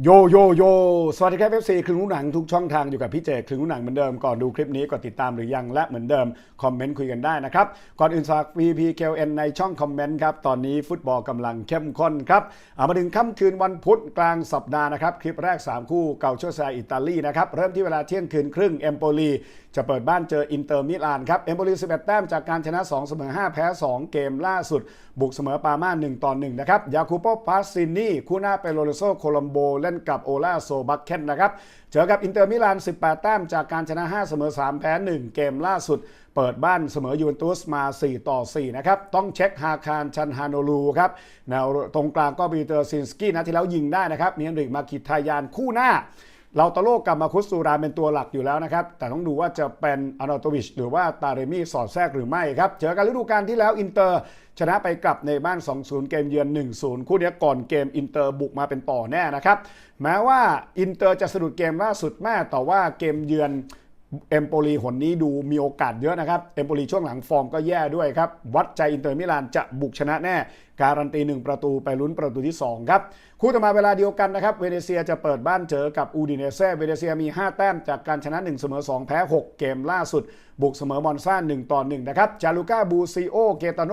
โยโยโยสวัสดีครับเอฟซีครึ่งรู้หนังทุกช่องทางอยู่กับพี่เจครึ่งรู้หนังเหมือนเดิมก่อนดูคลิปนี้กดติดตามหรือยังและเหมือนเดิม คอมเมนต์คุยกันได้นะครับ ก่อนอื่นฝาก VPKN ในช่องคอมเมนต์ครับ ตอนนี้ฟุตบอลกำลังเข้มข้นครับเอามาถึงค่ำคืนวันพุธกลางสัปดาห์นะครับ คลิปแรก 3 คู่เกาโชซาอิตาลีนะครับ เริ่มที่เวลาเที่ยงคืนครึ่งเอมโปลีจะเปิดบ้านเจออินเตอร์มิลานครับเอมโปลี11 แต้มจากการชนะ 2 เสมอ 5 แพ้ 2 เกมล่าสุด บุกเสมอปาม่า1ต่อ1นะครับยาคูโปปาซินีคู่หน้าเป็นโรเลโซโคลัมโบเล่นกับโอลาโซบักเคนนะครับ เจอกับอินเตอร์มิลาน 18 แต้มจากการชนะ 5 เสมอ 3 แพ้ 1 เกมล่าสุด เปิดบ้านเสมอยูเวนตุสมา 4 ต่อ 4 นะครับ ต้องเช็คฮาคารชันฮาโนลูครับแนวตรงกลางก็บีเตอร์ซินสกี้นะที่แล้วยิงได้นะครับมีอันริกมาคิดทายานคู่หน้า เราตโลกกับมาคุสตูรานเป็นตัวหลักอยู่แล้วนะครับ แต่ต้องดูว่าจะเป็นอานาตวิชหรือว่าตาเรมี่สอดแทรกหรือไม่ครับ เจอกันฤดูกาลที่แล้วอินเตอร์ ชนะไปกลับในบ้าน 2-0 เกมเยือน 1-0 คู่นี้ก่อนเกมอินเตอร์บุกมาเป็นต่อแน่นะครับ แม้ว่าอินเตอร์จะสะดุดเกมล่าสุดแม่แต่ว่าเกมเยือน เอมโปลีหนนี้ดูมีโอกาสเยอะนะครับ เอมโปลีช่วงหลังฟอร์มก็แย่ด้วยครับ วัดใจอินเตอร์มิลานจะบุกชนะแน่ การันตี 1 ประตูไปลุ้นประตูที่ 2 ครับ คู่ต่อมาเวลาเดียวกันนะครับ เวเนเซียจะเปิดบ้านเจอกับอูดิเนเซ่เวเนเซียมี 5 แต้มจากการชนะ 1 เสมอ 2 แพ้ 6 เกมล่าสุด บุกเสมอมอนซ่า1ต่อ1นะครับจาลูก้าบูซิโอเกตาโน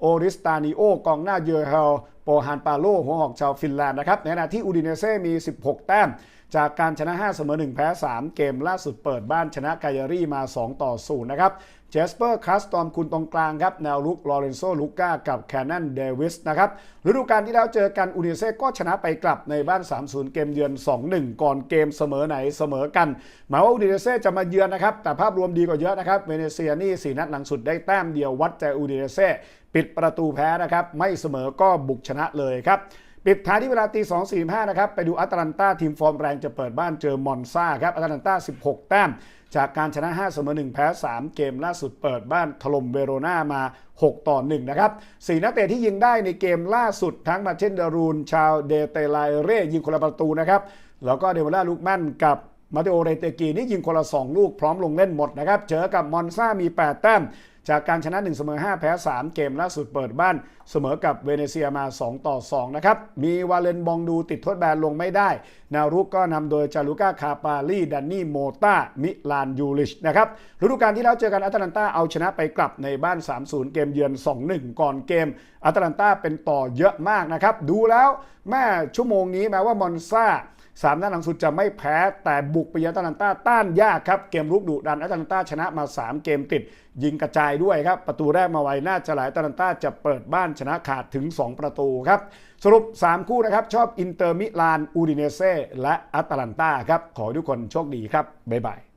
โอริสตานิโอกองหน้าเยอร์เฮลโปฮานปาโลหัวหอกชาวฟินแลนด์นะครับในขณะที่อูดิเนเซ่มี 16 แต้ม จากการชนะ 5 เสมอ 1 แพ้ 3 เกมล่าสุดเปิดบ้านชนะไกอารี่มา 2 ต่อ 0 นะครับเจสเปอร์คัสตอมคุณตรงกลางครับ แนวลุกลอเรนโซลูก้ากับแคนนันเดวิสนะครับฤดูกาลที่แล้วเจอกันอูนิเซ่ก็ชนะไปกลับในบ้าน 3-0 เกมเยือน 2-1 ก่อนเกมเสมอไหนเสมอกัน หมายว่าอูนิเซ่จะมาเยือนนะครับ แต่ภาพรวมดีกว่าเยอะนะครับเวเนเซียนี่4นัดหลังสุดได้แต้มเดียววัดใจอูนิเซ่ปิดประตูแพ้นะครับไม่เสมอก็บุกชนะเลยครับ ปิดท้ายที่เวลาตี2 4 5นะครับ ไปดูอัตแลนตาทีมฟอร์มแรงจะเปิดบ้านเจอมอนซาครับอัตแลนตา 16 แต้ม จากการชนะ 5 เสมอ 1 แพ้ 3 เกมล่าสุดเปิดบ้านถล่มเวโรนามา 6 ต่อ 1 นะครับสี่นักเตะที่ยิงได้ในเกมล่าสุดทั้งมาเชนเดรูน ชาวเดเตไลเร่ยิงคนละประตูนะครับ แล้วก็เดวล่าลูกแม่นกับมาเตโอเรเตกีนี่ยิงคนละ 2 ลูกพร้อมลงเล่นหมดนะครับเจอกับมอนซามี 8 แต้ม จากการชนะ1เสมอ5แพ้ 3 เกมล่าสุดเปิดบ้านเสมอกับเวเนเซียมา 2 ต่อ 2 นะครับ มีวาเลนบองดูติดโทษแบนลงไม่ได้นวรุกก็นำโดยจารุก้าคาปาลีดันนี่โมตามิลานยูลิชนะครับฤดูกาลที่แล้วเจอกันอัตแลนตาเอาชนะไปกลับในบ้าน 3-0 เกมเยือน 2-1 ก่อนเกมอัตแลนตาเป็นต่อเยอะมากนะครับดูแล้วแม่ชั่วโมงนี้แม้ว่ามอนซา สามนัดหลังสุดจะไม่แพ้แต่บุกไปเยือนอาตแลนตาต้านยากครับ เกมลุกดุดันอาตแลนตาชนะมา 3 เกมติด ยิงกระจายด้วยครับ ประตูแรกมาไวน่าจะหลายอาตแลนตาจะเปิดบ้านชนะขาดถึง 2 ประตูครับ สรุป 3 คู่นะครับ ชอบอินเตอร์มิลานอูดิเนเซ่และอาตแลนตาครับ ขอทุกคนโชคดีครับ บ๊ายบาย